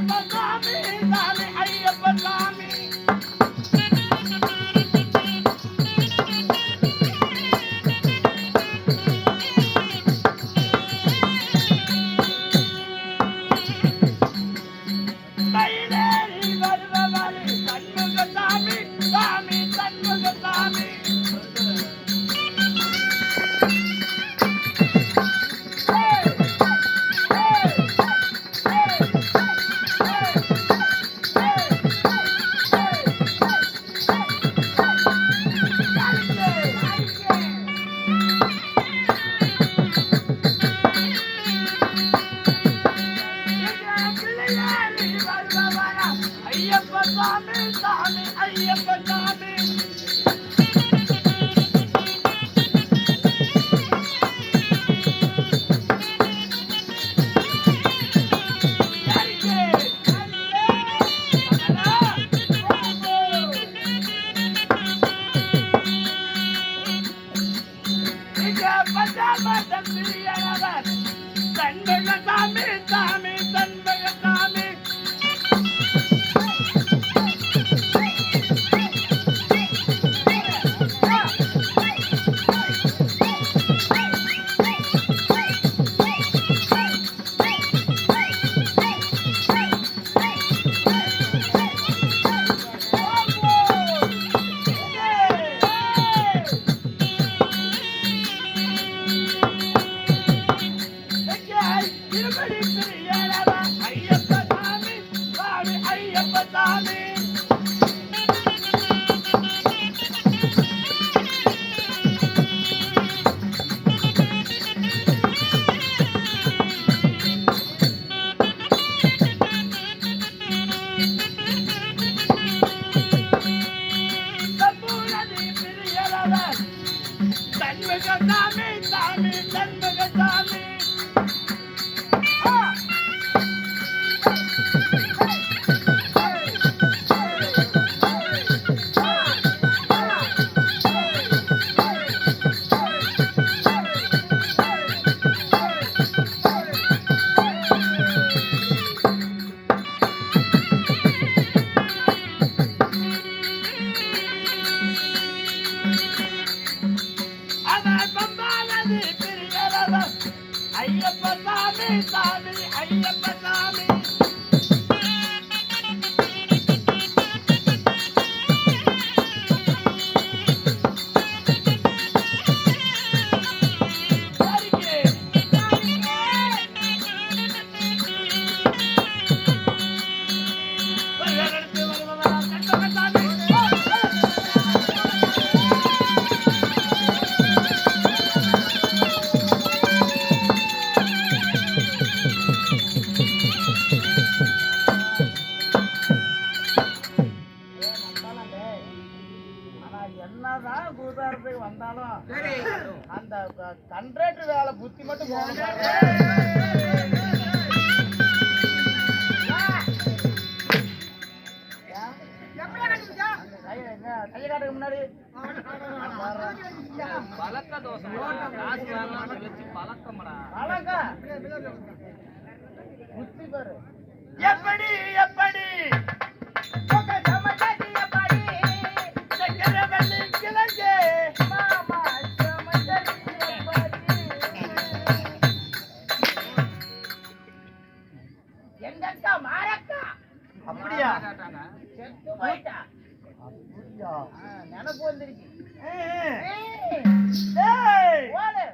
ஐயப்பன் சாமி சாமி ஐயப்ப சாமி ஐயப்ப சாமி தம்பூரதி பிரியரவர் தன்முக அந்த கண்ட்ரேட்டர் வேலை புத்தி மட்டும் போகணும். கையை காட்டுக்கு முன்னாடி பழக்க தோசை பழக்கம்டா புத்தி பாரு எப்படி எப்படி எங்கக்கா மாரக்கா அப்படியா? செத்து போயிட்டா. அப்படியா? நினப்பு வந்துருச்சு. ஓடு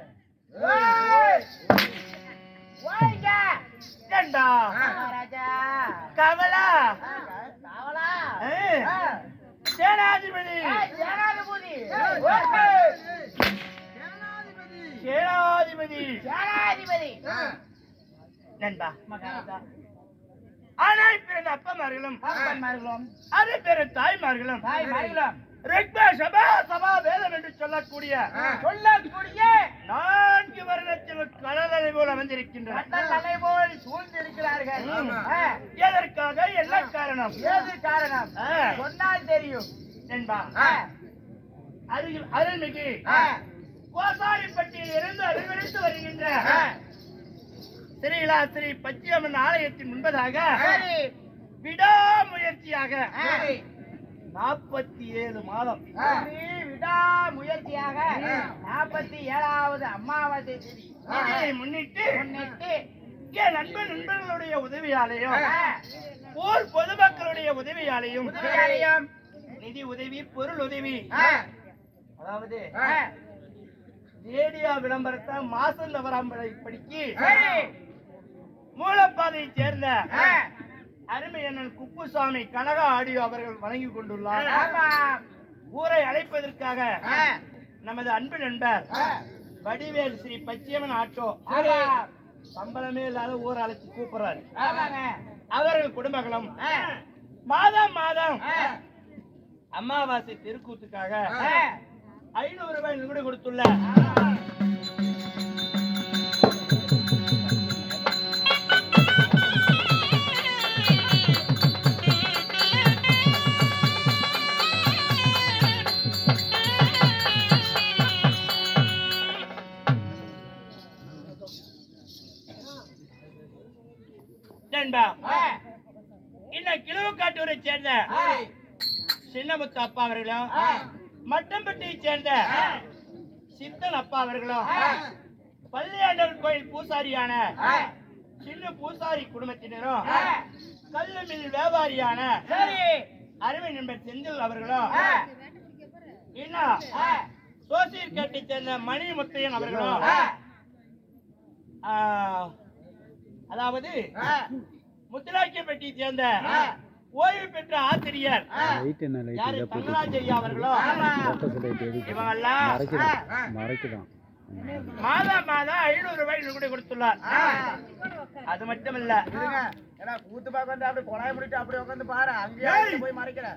ஏய் ஓய்ங்க ஏண்டா? ராஜா. கமலா. காவலா. சேனாதிபதி. சேனாதிபதி. சேனாதிபதி. சேனாதிபதி. நண்பா. ஆனால் பிறந்த அப்பமார்களும் அப்பமார்களும் அது பிற தாய்மார்களும் தாய்மார்களும். ரிக்ப சபா சபா வேதம் என்று சொல்லக்கூடிய சொல்லக்கூடிய நான்கு வருடத்தில் கடலலை போல் அமைந்திருக்கின்றன கடலலை போல் சூழ்ந்திருக்கிறார்கள். எதற்காக? என்ன காரணம்? ஏது காரணம்? சொன்னால் தெரியும். என்பா. அருகில் அருள்மிகு கோசாரிப்பட்டியில் இருந்து அருள்வெடுத்து வருகின்ற ஸ்ரீலா ஸ்ரீ பச்சையம்மன் ஆலயத்தின் முன்பதாக விடாமுயற்சியாக நாற்பத்தி ஏழு மாதம். விடாமுயற்சியாக நாற்பத்தி ஏழாவது அமாவாசை திதி. முன்னிட்டு முன்னிட்டு என் நண்பன் நண்பர்களுடைய உதவியாலையும் ஊர் பொதுமக்களுடைய உதவியாலையும் நிதி உதவி பொருள் உதவி. அதாவது ரேடியோ விளம்பரத்தை மாசம் தவறாம்படை படிக்கு சரி மூலப்பாதையைச் சேர்ந்த அருமை அண்ணன் குப்புசாமி கனகா ஆடியோ அவர்கள் வழங்கி கொண்டுள்ளார். ஊரை அழைப்பதற்காக நமது அன்பு நண்பர் வடிவேல் ஸ்ரீ பச்சையம்மன் ஆட்டோ சம்பளமே இல்லாத ஊரை அழைச்சு கூப்பிடுறாரு. அவர்கள் குடும்பங்களும் மாதம் மாதம் அமாவாசை தெருக்கூத்துக்காக ஐநூறு ரூபாய் நிகுடி கொடுத்துள்ள நண்பா. ஆ, இந்த கிழவுக்காட்டூரை சேர்ந்த சின்னமுத்து அப்பா அவர்களும் மட்டம்பட்டியை சேர்ந்த சித்தன் அப்பா அவர்களும் பள்ளியாண்டவர் கோயில் பூசாரியான சின்ன பூசாரி குடும்பத்தினரும் கல்லு மில் வியாபாரியான அருமை நண்பர் செந்தில் அவர்களும் இன்னும் சோசியல் கேட்டை சேர்ந்த மணி முத்தையன் அவர்களும் அதாவது முத்துராக்கியப்பட்டியை சேர்ந்த. ஓய்வு பெற்ற ஆசிரியர் யாரு? தங்கராஜ் ஐயா இவங்கெல்லாம் மறைக்குதான் மறைக்குதான். மாதம் மாதம் ஐநூறு ரூபாய் கூட கொடுத்துள்ளார். அது மட்டும் இல்ல கூத்து பார்க்க வந்து அப்படியே கொலாய முடிட்டு அப்படியே உட்காந்து பாரு. அங்கேயே போய் மறைக்கிற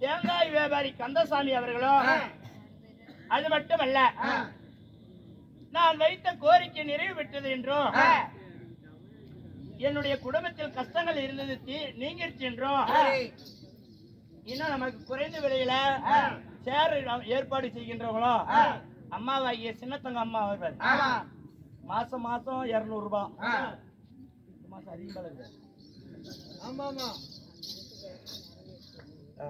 தேங்காய் வியாபாரி கந்தசாமி அவர்களும் அது மட்டுமல்ல நான் வைத்த கோரிக்கை நிறைவு பெற்றது என்றும் என்னுடைய குடும்பத்தில் கஷ்டங்கள் இருந்தது நீங்கிருச்சு என்றும் இன்னும் நமக்கு குறைந்த விலையில சேர் ஏற்பாடு செய்கின்றவங்களும் அம்மாவாகிய சின்னத்தங்க அம்மா அவர்கள் மாசம் மாசம் இருநூறு ரூபாய் மாசம் அதிகமா இருக்கு ஆமா ஆமா ஆ.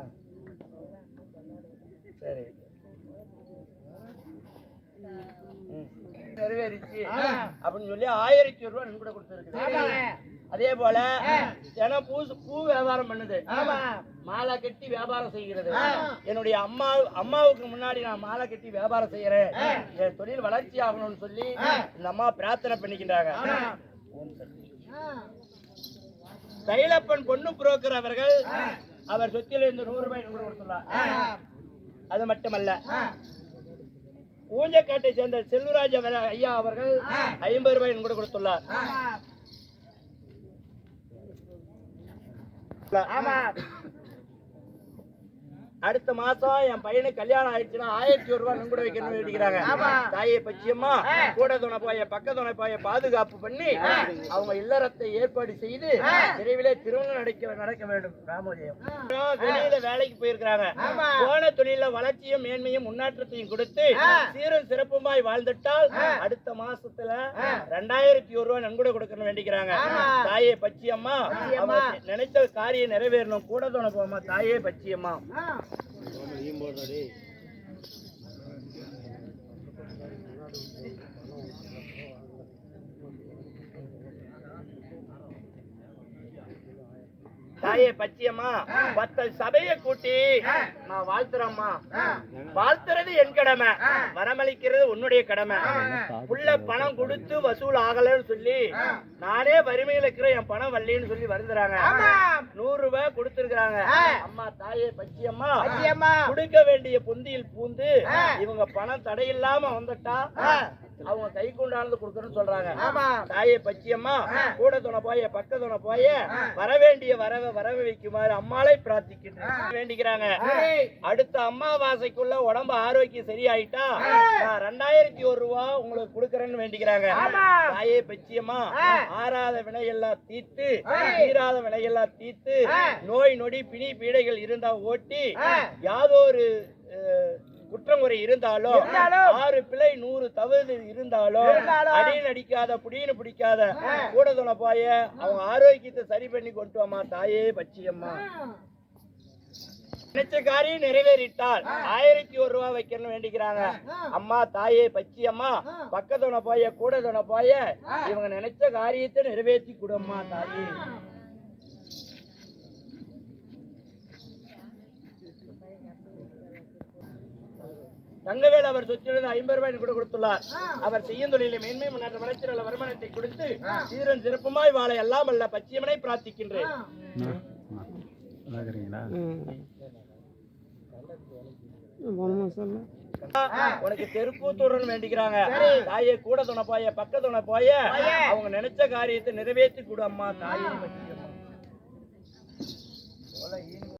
சரி. நிறைவேறிச்சு. அப்படின்னு சொல்லி ஆயிரத்தி ரூபாய் கூட கொடுத்துருக்கு. அதே போல. தினம் பூ பூ வியாபாரம் பண்ணுது. மாலை கட்டி வியாபாரம் செய்கிறது. என்னுடைய அம்மா அம்மாவுக்கு முன்னாடி நான் மாலை கட்டி வியாபாரம் செய்யறேன் என் தொழில் வளர்ச்சி ஆகணும்னு சொல்லி இந்த அம்மா பிரார்த்தனை பண்ணிக்கின்றாங்க. தைலப்பன் பொண்ணு புரோக்கர் அவர்கள் அவர் சொத்தில் இருந்து நூறு ரூபாய் நூறு கொடுத்துள்ளார் அது மட்டுமல்ல. ஊஞ்சக்காட்டை சேர்ந்த செல்வராஜ் ஐயா அவர்கள் ஐம்பது ரூபாய் கூட கொடுத்துள்ளார் ஆமா. அடுத்த மாசம் என் பையனுக்கு கல்யாணம் ஆயிடுச்சுன்னா ஆயிரத்தி ஒரு ரூபாய் நன்கொடை வைக்கணும்னு வேண்டிக்கிறாங்க. தாயை பச்சியம்மா கூட துணைப்பாய பக்க துணைப்பாய பாதுகாப்பு பண்ணி அவங்க இல்லறத்தை ஏற்பாடு செய்து விரைவிலே திருமணம் நடக்க நடக்க வேண்டும் ராமோதயம் வெளியில வேலைக்கு போயிருக்கிறாங்க. போன தொழில வளர்ச்சியும் மேன்மையும் முன்னேற்றத்தையும் கொடுத்து சீரும் சிறப்புமாய் வாழ்ந்துட்டால் அடுத்த மாசத்துல ரெண்டாயிரத்தி ஒரு ரூபாய் நன்கொடை கொடுக்கணும் வேண்டிக்கிறாங்க. தாயே பச்சியம்மா பச்சியம்மா. நினைத்த காரியம் நிறைவேறணும். கூட துணைப்போமா தாயே பச்சியம்மா தாயே பச்சியம்மா பத்த சபையை கூட்டி நான் வாழ்த்துறேம்மா. வாழ்த்துறது என் கடமை. வரமளிக்கிறது உன்னுடைய கடமை. புள்ள பணம் கொடுத்து வசூல் ஆகலன்னு சொல்லி நானே வறுமையில இருக்கிற என் பணம் வரலன்னு சொல்லி வருந்துறாங்க. நூறு ரூபாய் கொடுத்திருக்காங்க அம்மா தாயே பச்சியம்மா. கொடுக்க வேண்டிய பொந்தியில் பூந்து இவங்க பணம் தடையில்லாம வந்துட்டா. அவங்க கை கொண்டானது கொடுக்கணும்னு சொல்றாங்க. ஆமா. தாயே பச்சியம்மா கூட துணை போய பக்க துணை போய வரவேண்டிய வரவை வரவ வைக்குமாறு அம்மாளை பிரார்த்திக்கின்றேன். வேண்டிக்கிறாங்க. அடுத்த அம்மாவாசைக்குள்ள உடம்பு ஆரோக்கியம் சரியாயிட்டா நான் ரெண்டாயிரத்தி ஒரு ரூபா உங்களுக்கு கொடுக்கறேன்னு வேண்டிக்கிறாங்க. தாயே பச்சியம்மா ஆறாத வினையெல்லாம் தீர்த்து தீராத வினையெல்லாம் தீர்த்து நோய் நொடி பிணி பீடைகள் இருந்தா ஓட்டி யாதொரு அஹ், குற்றங்குறை இருந்தாலும். ஆறு பிழை நூறு தவறு இருந்தாலும். அடியில் அடிக்காத புடின்னு பிடிக்காத கூட துணை போய அவங்க ஆரோக்கியத்தை சரி பண்ணி கொண்டு வாமா தாயே பச்சியம்மா நினைச்ச காரியம் நிறைவேறிட்டால் ஆயிரத்தி ஒரு ரூபா வைக்கணும்னு வேண்டிக்கிறாங்க. அம்மா தாயே பச்சி அம்மா பக்கத்துன போய கூட துணை போய இவங்க நினைச்ச காரியத்தை நிறைவேற்றி கொடும்மா தாயே. தங்கவேல் அவர் சொத்திலிருந்து ஐம்பது ரூபாய் எனக்கு கூட கொடுத்துள்ளார். அவர் செய்யும் தொழிலை மேன்மை முன்னேற்ற வளர்ச்சியுள்ள வருமானத்தை கொடுத்து சீரன் சிறப்புமாய் வாழ எல்லாம் அல்ல பச்சியமனை பிரார்த்திக்கின்றேன். உனக்கு தெருக்கூத்தூர்னு வேண்டிக்கிறாங்க. தாயே கூட துணை போய பக்க துணை போய அவங்க நினைச்ச காரியத்தை நிறைவேற்றி கொடு அம்மா தாயே